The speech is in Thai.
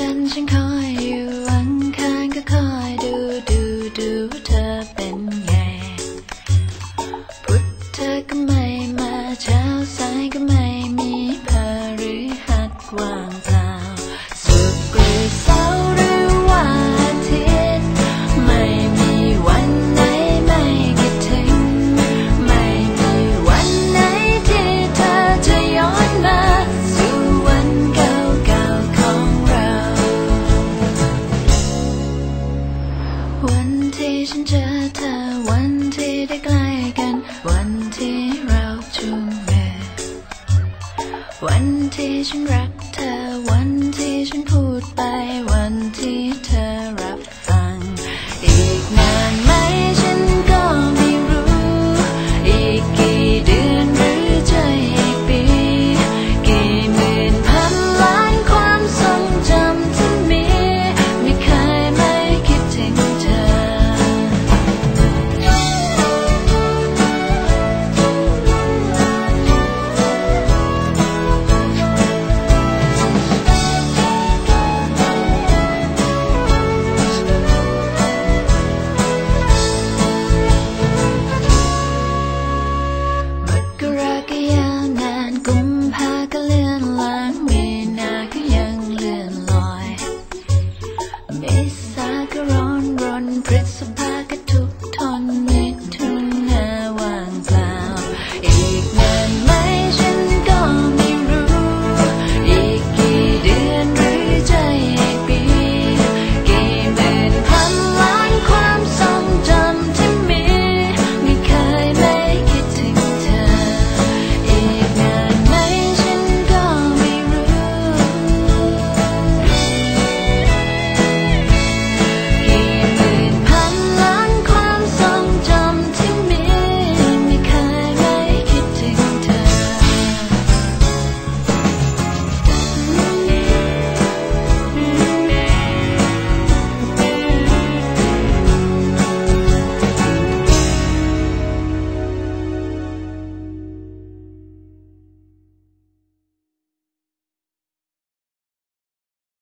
眼睛看 วันที่ฉันเจอเธอ วันที่ได้ใกล้กัน วันที่เราจูงมือวันที่ฉันรัก